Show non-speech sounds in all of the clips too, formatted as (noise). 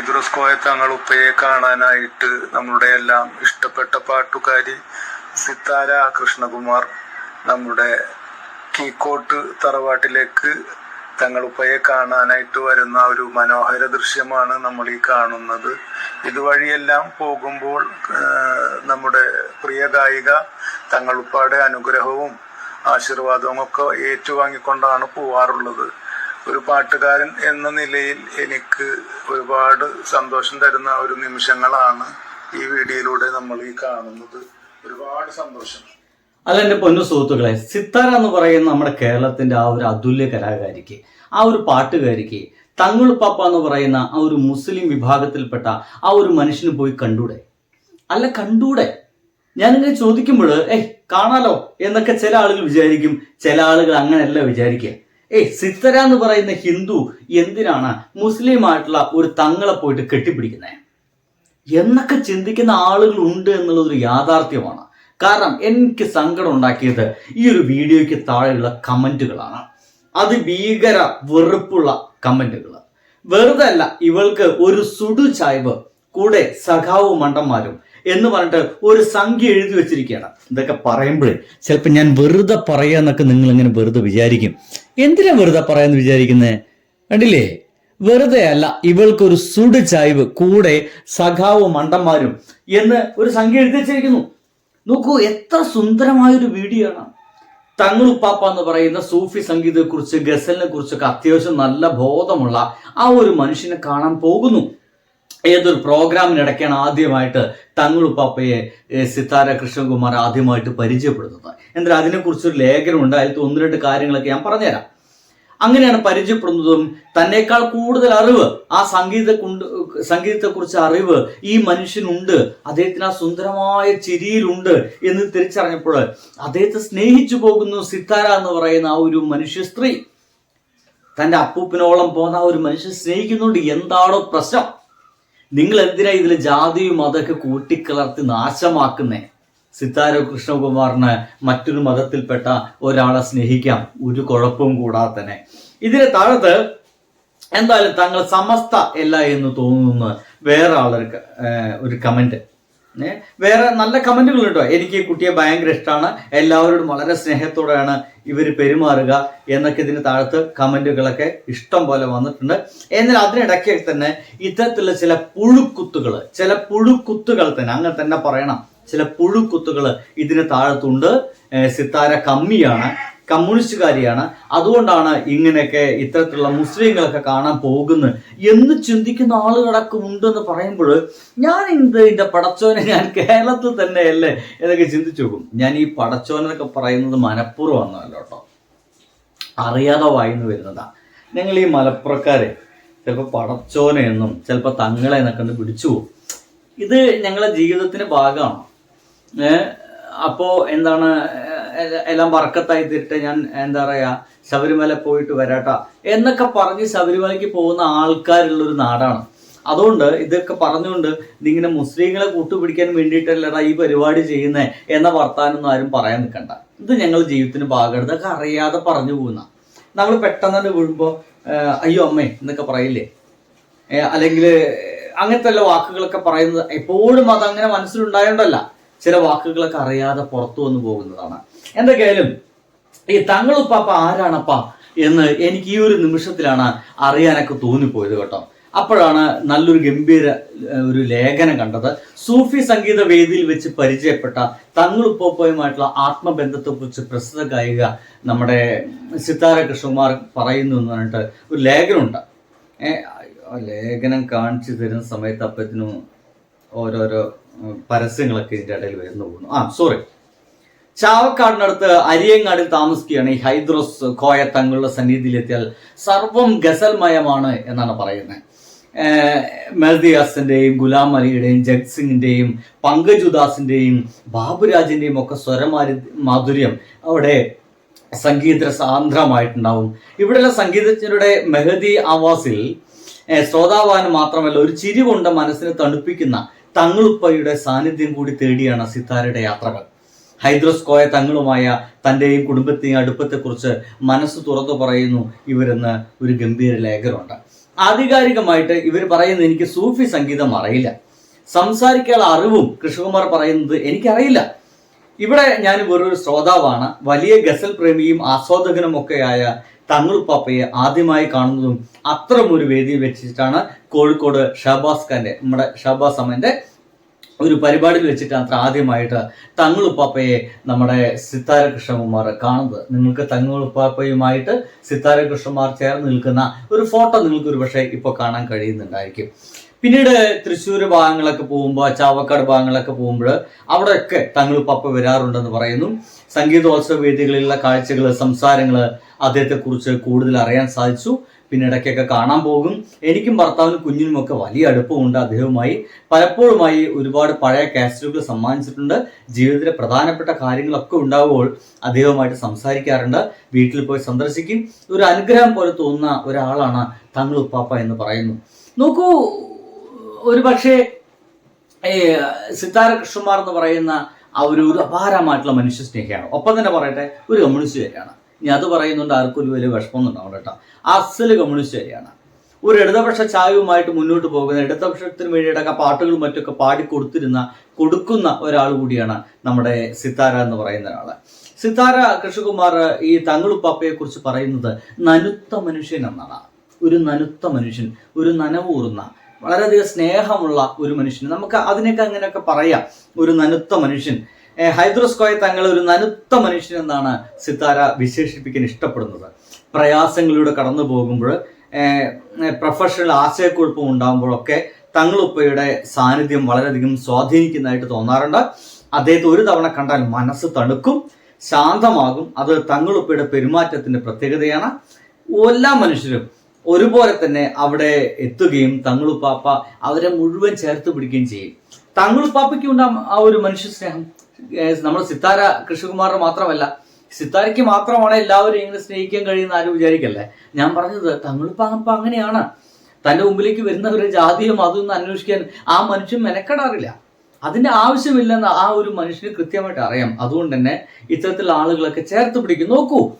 ഹൈദ്രോസ്കോയ തങ്ങൾ ഉപ്പയെ കാണാനായിട്ട് നമ്മുടെ എല്ലാം ഇഷ്ടപ്പെട്ട പാട്ടുകാരി സിത്താര കൃഷ്ണകുമാർ നമ്മുടെ കീക്കോട്ട് തറവാട്ടിലേക്ക് തങ്ങളുപ്പയെ കാണാനായിട്ട് വരുന്ന ഒരു മനോഹര ദൃശ്യമാണ് നമ്മൾ ഈ കാണുന്നത്. ഇതുവഴിയെല്ലാം പോകുമ്പോൾ നമ്മുടെ പ്രിയ ഗായിക തങ്ങളുപ്പയുടെ അനുഗ്രഹവും ആശീർവാദവും ഒക്കെ ഏറ്റുവാങ്ങിക്കൊണ്ടാണ് പോവാറുള്ളത്. ഒരു പാട്ടുകാരൻ എന്ന നിലയിൽ എനിക്ക് ഒരുപാട് സന്തോഷം തരുന്ന ഒരു നിമിഷങ്ങളാണ് ഈ വീഡിയോയിലൂടെ നമ്മൾ ഈ കാണുന്നത്. ഒരുപാട് സന്തോഷം. എന്റെ പൊന്നു സുഹൃത്തുക്കളെ സിത്താര എന്ന് പറയുന്ന നമ്മുടെ കേരളത്തിന്റെ ആ ഒരു അതുല്യ കലാകാരിക്ക് ആ ഒരു പാട്ടുകാരിക്ക് തങ്ങളുപ്പാപ്പ എന്ന് പറയുന്ന ആ ഒരു മുസ്ലിം വിഭാഗത്തിൽപ്പെട്ട ആ ഒരു മനുഷ്യന് പോയി കണ്ടൂടെ? അല്ല കണ്ടൂടെ? ഞാനിങ്ങനെ ചോദിക്കുമ്പോൾ ഏയ് കാണാലോ എന്നൊക്കെ ചില ആളുകൾ വിചാരിക്കും ചില ആളുകൾ അങ്ങനെയല്ല വിചാരിക്കുക. ഏയ് സിത്തര എന്ന് പറയുന്ന ഹിന്ദു എന്തിനാണ് മുസ്ലിം ആയിട്ടുള്ള ഒരു തങ്ങളെ പോയിട്ട് കെട്ടിപ്പിടിക്കുന്നത് എന്നൊക്കെ ചിന്തിക്കുന്ന ആളുകൾ ഉണ്ട് എന്നുള്ളതൊരു യാഥാർത്ഥ്യമാണ്. കാരണം എനിക്ക് സങ്കടം ഉണ്ടാക്കിയത് ഈ ഒരു വീഡിയോയ്ക്ക് താഴെയുള്ള കമന്റുകളാണ്. അത് ഭീകര വെറുപ്പുള്ള കമന്റുകൾ വെറുതെ അല്ല ഇവൾക്ക് ഒരു സുടു ചായ്വ് കൂടെ സഖാവ് മണ്ടന്മാരും എന്ന് പറഞ്ഞിട്ട് ഒരു സംഖ്യ എഴുതി വെച്ചിരിക്കുകയാണ്. ഇതൊക്കെ പറയുമ്പോഴേ ചിലപ്പോൾ ഞാൻ വെറുതെ പറയാന്നൊക്കെ നിങ്ങൾ ഇങ്ങനെ വെറുതെ വിചാരിക്കും. എന്തിനാ വെറുതെ പറയാന്ന് വിചാരിക്കുന്നത് കണ്ടില്ലേ? വെറുതെ അല്ല ഇവൾക്കൊരു സുട് ചായ്വ് കൂടെ സഖാവ് മണ്ടന്മാരും എന്ന് ഒരു സംഖ്യ എഴുതി വെച്ചിരിക്കുന്നു. നോക്കൂ എത്ര സുന്ദരമായൊരു വീഡിയോ ആണ് തങ്ങളുപ്പാപ്പ എന്ന് പറയുന്ന സൂഫി സംഗീതത്തെക്കുറിച്ച് ഗസലിനെ കുറിച്ചൊക്കെ അത്യാവശ്യം നല്ല ബോധമുള്ള ആ ഒരു മനുഷ്യനെ കാണാൻ പോകുന്നു. ഏതൊരു പ്രോഗ്രാമിനിടയ്ക്കാണ് ആദ്യമായിട്ട് തങ്ങളുപ്പാപ്പയെ സിത്താര കൃഷ്ണകുമാർ ആദ്യമായിട്ട് പരിചയപ്പെടുത്തുന്നത് എന്നാൽ അതിനെക്കുറിച്ചൊരു ലേഖനമുണ്ട്. അതിലത്തെ ഒന്ന് രണ്ട് കാര്യങ്ങളൊക്കെ ഞാൻ പറഞ്ഞുതരാം. അങ്ങനെയാണ് പരിചയപ്പെടുന്നതും തന്നെക്കാൾ കൂടുതൽ അറിവ് ആ സംഗീത സംഗീതത്തെക്കുറിച്ച് അറിവ് ഈ മനുഷ്യനുണ്ട്. അദ്ദേഹത്തിന് ആ സുന്ദരമായ ചിരിയിലുണ്ട് എന്ന് തിരിച്ചറിഞ്ഞപ്പോൾ അദ്ദേഹത്തെ സ്നേഹിച്ചു പോകുന്നു സിത്താര എന്ന് പറയുന്ന ആ ഒരു മനുഷ്യ സ്ത്രീ. തന്റെ അപ്പൂപ്പിനോളം പോകുന്ന ആ ഒരു മനുഷ്യൻ സ്നേഹിക്കുന്നുണ്ട്. എന്താണോ പ്രശ്നം. നിങ്ങൾ എന്തിനാ ഇതിൽ ജാതിയും മതമൊക്കെ കൂട്ടിക്കലർത്തി നാശമാക്കുന്നേ? സിത്താര കൃഷ്ണകുമാറിന് മറ്റൊരു മതത്തിൽപ്പെട്ട ഒരാളെ സ്നേഹിക്കാം. ഒരു കുഴപ്പവും കൂടാതെ തന്നെ. ഇതിന് താഴത്ത് എന്തായാലും തങ്ങൾ സമസ്ത അല്ല എന്ന് തോന്നുന്ന വേറെ ആളൊരു ഒരു കമന്റ് വേറെ നല്ല കമന്റുകൾ ഉണ്ടോ? എനിക്ക് ഈ കുട്ടിയെ ഭയങ്കര ഇഷ്ടമാണ് എല്ലാവരോടും വളരെ സ്നേഹത്തോടെയാണ് ഇവർ പെരുമാറുക എന്നൊക്കെ ഇതിന് താഴത്ത് കമന്റുകളൊക്കെ ഇഷ്ടം പോലെ വന്നിട്ടുണ്ട്. എന്നാൽ അതിനിടയ്ക്ക് തന്നെ ഇത്തരത്തിലുള്ള ചില പുഴുക്കുത്തുകൾ ചില പുഴുക്കുത്തുകൾ തന്നെ അങ്ങനെ തന്നെ പറയണം. ചില പുഴുക്കുത്തുകൾ ഇതിന് താഴത്തുണ്ട്. സിത്താര കമ്മിയാണ്. കമ്മ്യൂണിസ്റ്റുകാരിയാണ്. അതുകൊണ്ടാണ് ഇങ്ങനെയൊക്കെ ഇത്തരത്തിലുള്ള മുസ്ലിങ്ങളൊക്കെ കാണാൻ പോകുന്നത്. എന്ന് ചിന്തിക്കുന്ന ആളുകളൊക്കെ ഉണ്ടെന്ന് പറയുമ്പോൾ ഞാൻ എന്ത് എന്റെ പടച്ചോനെ ഞാൻ കേരളത്തിൽ തന്നെയല്ലേ എന്നൊക്കെ ചിന്തിച്ചു നോക്കും. ഞാൻ ഈ പടച്ചോനെന്നൊക്കെ പറയുന്നത് മനഃപൂർവമാണല്ലോ കേട്ടോ അറിയാതെ വായിന്ന് വരുന്നതാ. ഞങ്ങൾ ഈ മലപ്പുറക്കാരെ ചിലപ്പോൾ പടച്ചോനെ എന്നും ചിലപ്പോൾ തങ്ങളെ എന്നൊക്കെ ഒന്ന് പിടിച്ചു പോകും ഇത് ഞങ്ങളുടെ ജീവിതത്തിന്റെ ഭാഗമാണ്. അപ്പോൾ എന്താണ് എല്ലാം വർക്കത്തായി തീരട്ടെ ഞാൻ എന്താ പറയാ ശബരിമല പോയിട്ട് വരാട്ട. എന്നൊക്കെ പറഞ്ഞ് ശബരിമലയ്ക്ക് പോകുന്ന ആൾക്കാരുള്ള ഒരു നാടാണ്. അതുകൊണ്ട് ഇതൊക്കെ പറഞ്ഞുകൊണ്ട് ഇതിങ്ങനെ മുസ്ലിങ്ങളെ കൂട്ടുപിടിക്കാൻ വേണ്ടിയിട്ടല്ലടാ ഈ പരിപാടി ചെയ്യുന്നേ എന്ന വർത്താനൊന്നും ആരും പറയാൻ നിൽക്കണ്ട. ഇത് ഞങ്ങൾ ജീവിതത്തിന് ഭാഗമെടുത്ത് അതൊക്കെ അറിയാതെ പറഞ്ഞു പോകുന്ന. നമ്മൾ പെട്ടെന്ന് വീഴുമ്പോൾ അയ്യോ അമ്മേ എന്നൊക്കെ പറയില്ലേ? അല്ലെങ്കിൽ അങ്ങനത്തെ വാക്കുകളൊക്കെ പറയുന്നത് എപ്പോഴും അതങ്ങനെ മനസ്സിലുണ്ടായോണ്ടല്ല. ചില വാക്കുകളൊക്കെ അറിയാതെ പുറത്തു വന്നു പോകുന്നതാണ്. എന്തൊക്കെയായാലും ഈ തങ്ങളുപ്പാപ്പ ആരാണപ്പ എന്ന് എനിക്ക് ഈ ഒരു നിമിഷത്തിലാണ് അറിയാനൊക്കെ തോന്നിപ്പോയത് കേട്ടോ. അപ്പോഴാണ് നല്ലൊരു ഗംഭീര ഒരു ലേഖനം കണ്ടത്. സൂഫി സംഗീത വേദിയിൽ വെച്ച് പരിചയപ്പെട്ട തങ്ങളുപ്പോപ്പയുമായിട്ടുള്ള ആത്മബന്ധത്തെക്കുറിച്ച് പ്രസിദ്ധ ഗായിക നമ്മുടെ സിത്താര കൃഷ്ണകുമാർ പറയുന്നു എന്ന് പറഞ്ഞിട്ട് ഒരു ലേഖനമുണ്ട്. ലേഖനം കാണിച്ചു തരുന്ന സമയത്ത് അപ്പത്തിനും ഓരോരോ പരസ്യങ്ങളൊക്കെ ഇതിന്റെ ഇടയിൽ വരുന്നു. പോകുന്നു ആ സോറി ചാവക്കാടിനടുത്ത് അരിയങ്ങാടിൽ താമസിക്കുകയാണ് ഈ ഹൈദ്രോസ് കോയ തങ്ങളുടെ സന്നിധിയിലെത്തിയാൽ സർവം ഗസൽമയമാണ് എന്നാണ് പറയുന്നത്. മെഹദിയാസിന്റെയും ഗുലാം അലിയുടെയും ജഗ് പങ്കജുദാസിന്റെയും ബാബുരാജിന്റെയും ഒക്കെ സ്വരമാരി മാധുര്യം അവിടെ സംഗീത സാന്ദ്രമായിട്ടുണ്ടാവും. ഇവിടെയുള്ള സംഗീതജ്ഞരുടെ മെഹദി ആവാസിൽ ശ്രോതാവാൻ മാത്രമല്ല ഒരു ചിരി കൊണ്ട് മനസ്സിനെ തണുപ്പിക്കുന്ന തങ്ങളുപ്പയുടെ സാന്നിധ്യം കൂടി തേടിയാണ് സിത്താരയുടെ യാത്രകൾ. ഹൈദ്രോസ് കോയ തങ്ങളുമായ തന്റെയും കുടുംബത്തെയും അടുപ്പത്തെക്കുറിച്ച് മനസ്സ് തുറന്നു പറയുന്നു. ഇവരെന്ന് ഒരു ഗംഭീര ലേഖനമുണ്ട്. ആധികാരികമായിട്ട് ഇവർ പറയുന്നത് എനിക്ക് സൂഫി സംഗീതം അറിയില്ല. സംസാരിക്കാനുള്ള അറിവും കൃഷ്ണകുമാർ പറയുന്നത് എനിക്കറിയില്ല. ഇവിടെ ഞാൻ വെറൊരു ശ്രോതാവാണ്. വലിയ ഗസൽ പ്രേമിയും ആസ്വാദകനും ഒക്കെയായ തങ്ങൾ പാപ്പയെ ആദ്യമായി കാണുന്നതും അത്തരം ഒരു വേദിയിൽ വെച്ചിട്ടാണ് കോഴിക്കോട് ഷഹബാസ് ഖാന്റെ നമ്മുടെ ഷഹബാസ് അമ്മന്റെ ഒരു പരിപാടിയിൽ വെച്ചിട്ട് അത്ര ആദ്യമായിട്ട് തങ്ങളുപ്പാപ്പയെ നമ്മുടെ സിത്താര കൃഷ്ണകുമാർ കാണുന്നത്. നിങ്ങൾക്ക് തങ്ങളുപ്പാപ്പയുമായിട്ട് സിത്താര ചേർന്ന് നിൽക്കുന്ന ഒരു ഫോട്ടോ നിങ്ങൾക്ക് ഒരു പക്ഷേ ഇപ്പോൾ കാണാൻ കഴിയുന്നുണ്ടായിരിക്കും. പിന്നീട് തൃശ്ശൂർ ഭാഗങ്ങളൊക്കെ പോകുമ്പോൾ ചാവക്കാട് ഭാഗങ്ങളൊക്കെ പോകുമ്പോൾ അവിടെയൊക്കെ തങ്ങളുപ്പാപ്പ വരാറുണ്ടെന്ന് പറയുന്നു. സംഗീതോത്സവ വേദികളിലുള്ള കാഴ്ചകൾ സംസാരങ്ങൾ അദ്ദേഹത്തെക്കുറിച്ച് കൂടുതൽ അറിയാൻ സാധിച്ചു. പിന്നെ ഇടയ്ക്കൊക്കെ കാണാൻ പോകും. എനിക്കും ഭർത്താവിനും കുഞ്ഞിനും ഒക്കെ വലിയ അടുപ്പമുണ്ട് അദ്ദേഹവുമായി. പലപ്പോഴുമായി ഒരുപാട് പഴയ കാസറ്റുകൾ സമ്മാനിച്ചിട്ടുണ്ട്. ജീവിതത്തിലെ പ്രധാനപ്പെട്ട കാര്യങ്ങളൊക്കെ ഉണ്ടാവുമ്പോൾ അദ്ദേഹവുമായിട്ട് സംസാരിക്കാറുണ്ട്. വീട്ടിൽ പോയി സന്ദർശിക്കും. ഒരു അനുഗ്രഹം പോലെ തോന്നുന്ന ഒരാളാണ് തങ്ങൾ ഉപ്പാപ്പ എന്ന് പറയുന്നു. നോക്കൂ ഒരു പക്ഷേ സിത്താര കൃഷ്ണകുമാർ എന്ന് പറയുന്ന ആ ഒരു ഒരു അപാരമായിട്ടുള്ള മനുഷ്യ സ്നേഹിയാണ്. ഒപ്പം തന്നെ പറയട്ടെ ഒരു കമ്മ്യൂണിസ്റ്റുകാരിയാണ് ഇനി അത് പറയുന്നുണ്ട് ആർക്കും ഒരു വലിയ വിഷമമൊന്നും ഉണ്ടാവും കേട്ടോ. അസൽ കമ്മ്യൂണിസ്റ്റ് ശരിയാണ്. ഒരു ഇടതുപക്ഷ ചായവുമായിട്ട് മുന്നോട്ട് പോകുന്ന ഇടതുപക്ഷത്തിന് വേണ്ടിയിട്ടൊക്കെ പാട്ടുകളും മറ്റൊക്കെ പാടി കൊടുത്തിരുന്ന കൊടുക്കുന്ന ഒരാൾ കൂടിയാണ് നമ്മുടെ സിത്താര എന്ന് പറയുന്ന ഒരാൾ. സിത്താര കൃഷ്ണകുമാർ ഈ തങ്ങളുപ്പാപ്പയെ കുറിച്ച് പറയുന്നത് നനുത്ത മനുഷ്യൻ എന്നാണ്. ഒരു നനുത്ത മനുഷ്യൻ ഒരു നനവൂറുന്ന വളരെയധികം സ്നേഹമുള്ള ഒരു മനുഷ്യൻ. നമുക്ക് അതിനൊക്കെ അങ്ങനെയൊക്കെ പറയാം. ഒരു നനുത്ത മനുഷ്യൻ. ഹൈദ്രോസ്കോയെ തങ്ങൾ ഒരു നനുത്ത മനുഷ്യൻ എന്നാണ് സിത്താര വിശേഷിപ്പിക്കാൻ ഇഷ്ടപ്പെടുന്നത്. പ്രയാസങ്ങളിലൂടെ കടന്നു പോകുമ്പോൾ പ്രൊഫഷണൽ ആശയക്കുഴപ്പം ഉണ്ടാകുമ്പോഴൊക്കെ തങ്ങളുപ്പയുടെ സാന്നിധ്യം വളരെയധികം സ്വാധീനിക്കുന്നതായിട്ട് തോന്നാറുണ്ട്. അദ്ദേഹത്തെ ഒരു തവണ കണ്ടാൽ മനസ്സ് തണുക്കും ശാന്തമാകും. അത് തങ്ങളുപ്പയുടെ പെരുമാറ്റത്തിന്റെ പ്രത്യേകതയാണ്. എല്ലാ മനുഷ്യരും ഒരുപോലെ തന്നെ അവിടെ എത്തുകയും തങ്ങളുപ്പാപ്പ അവരെ മുഴുവൻ ചേർത്ത് പിടിക്കുകയും ചെയ്യും. തങ്ങളുപ്പാപ്പയ്ക്ക് ഉണ്ടാകും ആ ഒരു മനുഷ്യ സ്നേഹം നമ്മൾ സിത്താര കൃഷ്ണകുമാറിന് മാത്രമല്ല സിത്താരയ്ക്ക് മാത്രമാണ് എല്ലാവരും ഇങ്ങനെ സ്നേഹിക്കാൻ കഴിയുന്ന ആരും വിചാരിക്കല്ലേ? ഞാൻ പറഞ്ഞത് തങ്ങളുപ്പാപ്പ അങ്ങനെയാണ്. തന്റെ മുമ്പിലേക്ക് വരുന്ന ഒരു ജാതിയും അതൊന്നും അന്വേഷിക്കാൻ ആ മനുഷ്യൻ മെനക്കെടാറില്ല. അതിന്റെ ആവശ്യമില്ലെന്ന് ആ ഒരു മനുഷ്യന് കൃത്യമായിട്ട് അറിയാം. അതുകൊണ്ട് തന്നെ ഇത്തരത്തിലുള്ള ആളുകളൊക്കെ ചേർത്ത് പിടിക്കും. നോക്കൂ.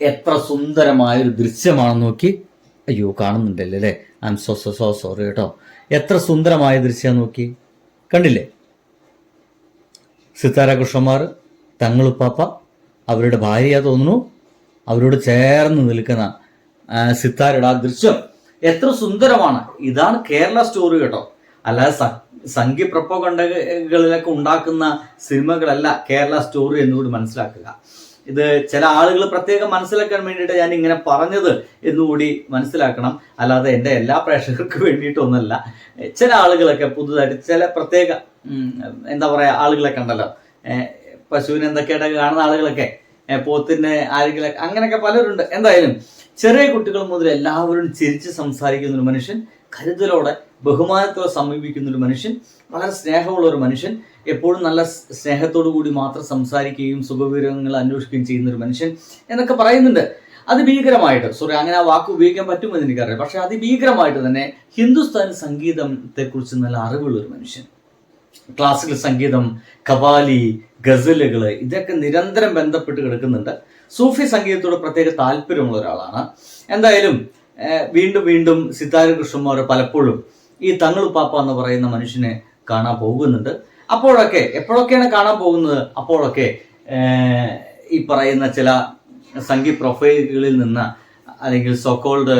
എത്ര സുന്ദരമായ ഒരു ദൃശ്യമാണ് നോക്കി. അയ്യോ കാണുന്നുണ്ടല്ലേ? അല്ലേ? I'm so so so sorry കേട്ടോ. എത്ര സുന്ദരമായ ദൃശ്യം നോക്കി. കണ്ടില്ലേ? സിത്താര കൃഷ്ണമാർ തങ്ങളുപ്പാപ്പ അവരുടെ ഭാര്യ തോന്നുന്നു. അവരോട് ചേർന്ന് നിൽക്കുന്ന സിത്താരയുടെ ആ ദൃശ്യം എത്ര സുന്ദരമാണ്. ഇതാണ് കേരള സ്റ്റോറി കേട്ടോ. അല്ലാതെ സംഖ്യ പ്രൊപ്പകണ്ടകളിലൊക്കെ ഉണ്ടാക്കുന്ന സിനിമകളല്ല കേരള സ്റ്റോറി എന്നുകൂടി മനസ്സിലാക്കുക. ഇത് ചില ആളുകൾ പ്രത്യേകം മനസ്സിലാക്കാൻ വേണ്ടിയിട്ട് ഞാൻ ഇങ്ങനെ പറഞ്ഞത് എന്നുകൂടി മനസ്സിലാക്കണം. അല്ലാതെ എന്റെ എല്ലാ പ്രേക്ഷകർക്ക് വേണ്ടിയിട്ടൊന്നല്ല. ചില ആളുകളൊക്കെ പുതുതായിട്ട് ചില പ്രത്യേക എന്താ പറയുക ആളുകളെ കണ്ടല്ലോ പശുവിനെ എന്തൊക്കെയായിട്ട് കാണുന്ന ആളുകളൊക്കെ പോത്തിന്റെ ആരെങ്കിലും അങ്ങനെയൊക്കെ പലരുണ്ട്. എന്തായാലും ചെറിയ കുട്ടികൾ മുതൽ എല്ലാവരും ചിരിച്ച് സംസാരിക്കുന്ന ഒരു മനുഷ്യൻ കരുതലോടെ ബഹുമാനത്തോടെ സമീപിക്കുന്ന ഒരു മനുഷ്യൻ വളരെ സ്നേഹമുള്ള ഒരു മനുഷ്യൻ. എപ്പോഴും നല്ല സ്നേഹത്തോടു കൂടി മാത്രം സംസാരിക്കുകയും സുഖവിവരങ്ങൾ അന്വേഷിക്കുകയും ചെയ്യുന്ന ഒരു മനുഷ്യൻ എന്നൊക്കെ പറയുന്നുണ്ട്. അത് ഭീകരമായിട്ട്. സോറി അങ്ങനെ ആ വാക്ക് ഉപയോഗിക്കാൻ പറ്റുമെന്ന് എനിക്കറിയാം പക്ഷെ അതിഭീകരമായിട്ട് തന്നെ ഹിന്ദുസ്ഥാനി സംഗീതത്തെക്കുറിച്ച് നല്ല അറിവുള്ള ഒരു മനുഷ്യൻ. ക്ലാസിക്കൽ സംഗീതം കവാലി ഗസലുകൾ ഇതൊക്കെ നിരന്തരം ബന്ധപ്പെട്ട് കിടക്കുന്നുണ്ട്. സൂഫി സംഗീതത്തോട് പ്രത്യേക താല്പര്യമുള്ള ഒരാളാണ്. എന്തായാലും വീണ്ടും വീണ്ടും സിതാര കൃഷ്ണന്മാർ പലപ്പോഴും ഈ തങ്ങളുപ്പാപ്പ എന്ന് പറയുന്ന മനുഷ്യനെ കാണാൻ പോകുന്നുണ്ട്. അപ്പോഴൊക്കെ എപ്പോഴൊക്കെയാണ് കാണാൻ പോകുന്നത്? അപ്പോഴൊക്കെ ഈ പറയുന്ന ചില സംഗീത പ്രൊഫൈലുകളിൽ നിന്ന് അല്ലെങ്കിൽ സോക്കോൾഡ്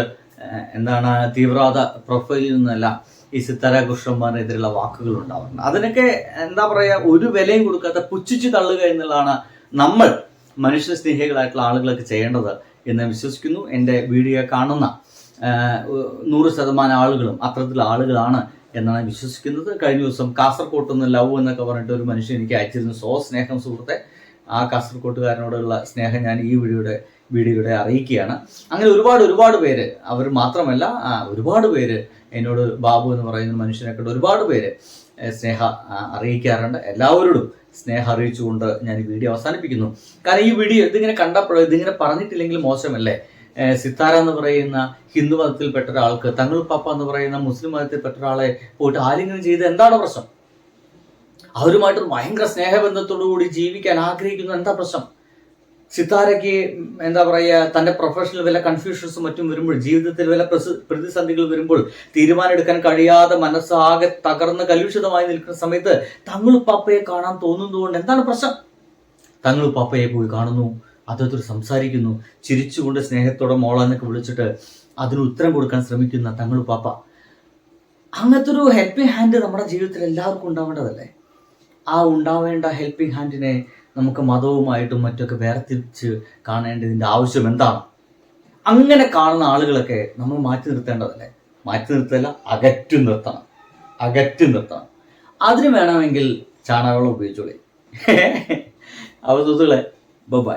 എന്താണ് തീവ്രവാദ പ്രൊഫൈലിൽ നിന്നല്ല ഈ സിത്താര കൃഷ്ണന്മാരെതിരെയുള്ള വാക്കുകൾ ഉണ്ടാവുന്നുണ്ട് അതിനൊക്കെ എന്താ പറയുക ഒരു വിലയും കൊടുക്കാത്ത പുച്ഛിച്ച് തള്ളുക എന്നുള്ളതാണ് നമ്മൾ മനുഷ്യ സ്നേഹികളായിട്ടുള്ള ആളുകളൊക്കെ ചെയ്യേണ്ടത് എന്ന് വിശ്വസിക്കുന്നു. എന്റെ വീഡിയോ കാണുന്ന നൂറ് ശതമാനം ആളുകളും അത്തരത്തിലുള്ള ആളുകളാണ് എന്നാണ് വിശ്വസിക്കുന്നത്. കഴിഞ്ഞ ദിവസം കാസർകോട്ട് നിന്ന് ലവ് എന്നൊക്കെ പറഞ്ഞിട്ട് ഒരു മനുഷ്യൻ എനിക്ക് അയച്ചിരുന്നു. സോ സ്നേഹം സുഹൃത്തെ ആ കാസർകോട്ടുകാരനോടുള്ള സ്നേഹം ഞാൻ ഈ വീഡിയോയുടെ വീഡിയോയുടെ അറിയിക്കുകയാണ്. അങ്ങനെ ഒരുപാട് ഒരുപാട് പേര് അവർ മാത്രമല്ല ഒരുപാട് പേര് എന്നോട് ബാബു എന്ന് പറയുന്ന മനുഷ്യനെ കണ്ട് ഒരുപാട് പേര് സ്നേഹ അറിയിക്കാറുണ്ട്. എല്ലാവരോടും സ്നേഹം അറിയിച്ചുകൊണ്ട് ഞാൻ ഈ വീഡിയോ അവസാനിപ്പിക്കുന്നു. കാരണം ഈ വീഡിയോ ഇതിങ്ങനെ കണ്ടപ്പോഴോ ഇതിങ്ങനെ പറഞ്ഞിട്ടില്ലെങ്കിൽ മോശമല്ലേ? സിത്താര എന്ന് പറയുന്ന ഹിന്ദു മതത്തിൽപ്പെട്ട ഒരാൾക്ക് പാപ്പ എന്ന് പറയുന്ന മുസ്ലിം മതത്തിൽപ്പെട്ട ഒരാളെ പോയിട്ട് ആലിംഗനം ചെയ്ത് എന്താണ് പ്രശ്നം? അവരുമായിട്ട് ഭയങ്കര സ്നേഹബന്ധത്തോടു കൂടി ജീവിക്കാൻ ആഗ്രഹിക്കുന്ന എന്താ പ്രശ്നം? സിത്താരയ്ക്ക് എന്താ പറയുക തന്റെ പ്രൊഫഷണൽ വല്ല കൺഫ്യൂഷൻസും മറ്റും വരുമ്പോൾ ജീവിതത്തിൽ വല്ല പ്രതിസന്ധികൾ വരുമ്പോൾ തീരുമാനമെടുക്കാൻ കഴിയാതെ മനസ്സാകെ തകർന്ന് കലുഷിതമായി നിൽക്കുന്ന സമയത്ത് തങ്ങളുപ്പാപ്പയെ കാണാൻ തോന്നുന്നതുകൊണ്ട് എന്താണ് പ്രശ്നം? തങ്ങളുപ്പാപ്പയെ പോയി കാണുന്നു. അദ്ദേഹത്തോട് സംസാരിക്കുന്നു. ചിരിച്ചുകൊണ്ട് സ്നേഹത്തോടെ മോളെന്നൊക്കെ വിളിച്ചിട്ട് അതിന് ഉത്തരം കൊടുക്കാൻ ശ്രമിക്കുന്ന തങ്ങൾ പാപ്പ. അങ്ങനത്തെ ഒരു ഹെൽപ്പിംഗ് ഹാൻഡ് നമ്മുടെ ജീവിതത്തിൽ എല്ലാവർക്കും ഉണ്ടാവേണ്ടതല്ലേ? ആ ഉണ്ടാവേണ്ട ഹെൽപ്പിംഗ് ഹാൻഡിനെ നമുക്ക് മതവുമായിട്ടും മറ്റൊക്കെ വേർതിരിച്ച് കാണേണ്ടതിന്റെ ആവശ്യം എന്താണ്? അങ്ങനെ കാണുന്ന ആളുകളൊക്കെ നമ്മൾ മാറ്റി നിർത്തേണ്ടതല്ലേ? മാറ്റി നിർത്തല്ല അകറ്റി നിർത്തണം. അകറ്റി നിർത്തണം. അതിന് വേണമെങ്കിൽ ചാണകവെള്ളം ഉപയോഗിച്ചോളി. (laughs) അപ്പോൾ സുഹൃത്തുക്കളെ ബൈ